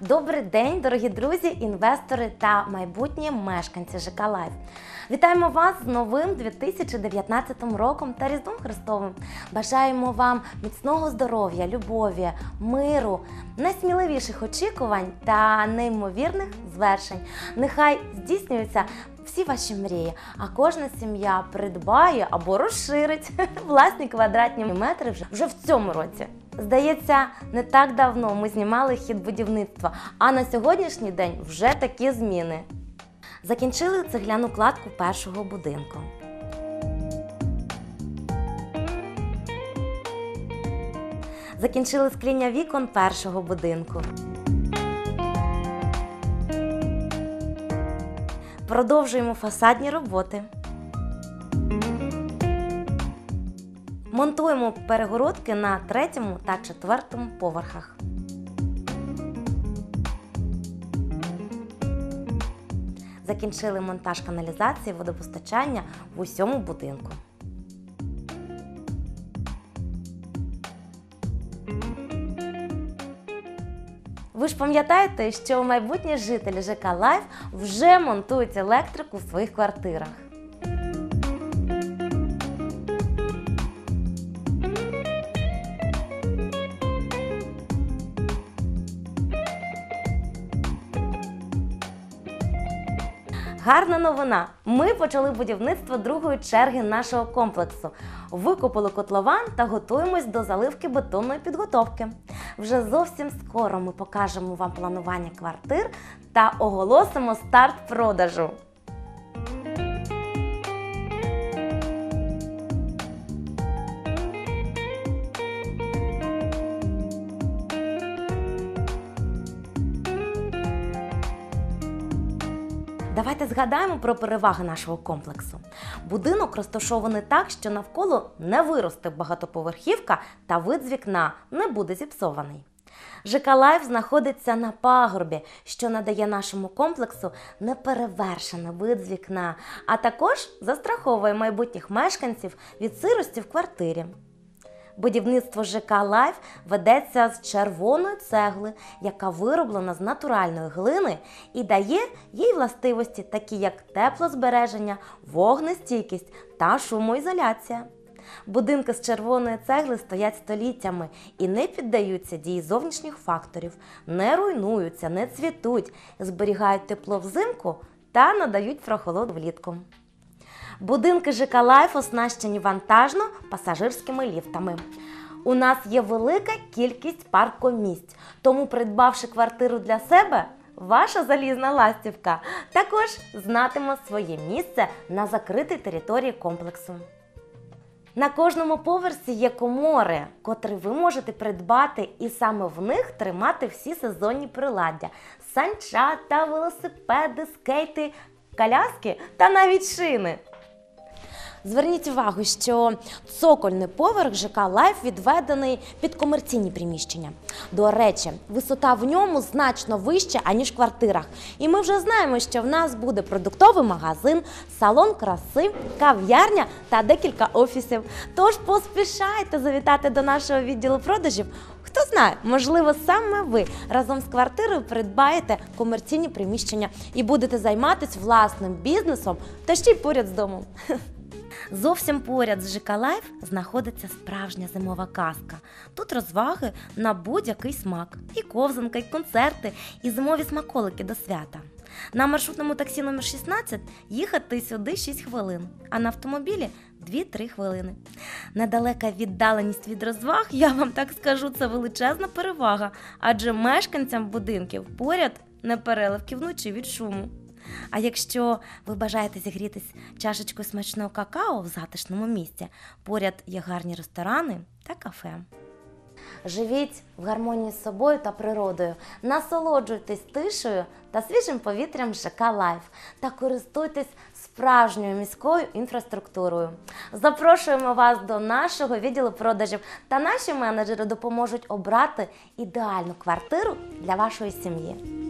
Добрий день, дорогі друзі, інвестори та майбутні мешканці ЖК Лайф. Вітаємо вас з новим 2019 роком та Різдвом Христовим. Бажаємо вам міцного здоров'я, любові, миру, найсміливіших очікувань та неймовірних звершень. Нехай здійснюються всі ваші мрії, а кожна сім'я придбає або розширить власні квадратні метри вже, в цьому році. Здається, не так давно ми знімали хід будівництва, а на сьогоднішній день вже такі зміни. Закінчили цегляну кладку першого будинку. Закінчили скління вікон першого будинку. Продовжуємо фасадні роботи. Монтуємо перегородки на третьому та четвертому поверхах. Закінчили монтаж каналізації водопостачання в усьому будинку. Ви ж пам'ятаєте, що майбутні жителі ЖК Лайф вже монтують електрику в своїх квартирах. Гарна новина! Ми почали будівництво другої черги нашого комплексу. Викупили котлован та готуємось до заливки бетонної підготовки. Вже зовсім скоро ми покажемо вам планування квартир та оголосимо старт продажу. Давайте згадаємо про переваги нашого комплексу. Будинок розташований так, що навколо не виросте багатоповерхівка та вид з вікна не буде зіпсований. ЖК Лайф знаходиться на пагорбі, що надає нашому комплексу неперевершений вид з вікна, а також застраховує майбутніх мешканців від сирості в квартирі. Будівництво ЖК Лайф ведеться з червоної цегли, яка вироблена з натуральної глини і дає їй властивості, такі як теплозбереження, вогнестійкість та шумоізоляція. Будинки з червоної цегли стоять століттями і не піддаються дії зовнішніх факторів, не руйнуються, не цвітуть, зберігають тепло взимку та надають прохолоду влітку. Будинки ЖК Лайф оснащені вантажно-пасажирськими ліфтами. У нас є велика кількість паркомісць, тому, придбавши квартиру для себе, ваша залізна ластівка також знатиме своє місце на закритій території комплексу. На кожному поверсі є комори, котрі ви можете придбати, і саме в них тримати всі сезонні приладдя: санчата, велосипеди, скейти, коляски та навіть шини. Зверніть увагу, що цокольний поверх ЖК Лайф відведений під комерційні приміщення. До речі, висота в ньому значно вища, аніж в квартирах. І ми вже знаємо, що в нас буде продуктовий магазин, салон краси, кав'ярня та декілька офісів. Тож поспішайте завітати до нашого відділу продажів. Хто знає, можливо, саме ви разом з квартирою придбаєте комерційні приміщення і будете займатися власним бізнесом та ще й поряд з домом. Зовсім поряд з ЖК Лайф знаходиться справжня зимова казка. Тут розваги на будь-який смак, і ковзанка, і концерти, і зимові смаколики до свята. На маршрутному таксі номер 16 їхати сюди 6 хвилин, а на автомобілі 2-3 хвилини. Недалека віддаленість від розваг, я вам так скажу, це величезна перевага, адже мешканцям будинків поряд не переливки вночі від шуму. А якщо ви бажаєте зігрітись чашечкою смачного какао в затишному місці, поряд є гарні ресторани та кафе. Живіть в гармонії з собою та природою, насолоджуйтесь тишею та свіжим повітрям ЖК Лайф та користуйтесь справжньою міською інфраструктурою. Запрошуємо вас до нашого відділу продажів, та наші менеджери допоможуть обрати ідеальну квартиру для вашої сім'ї.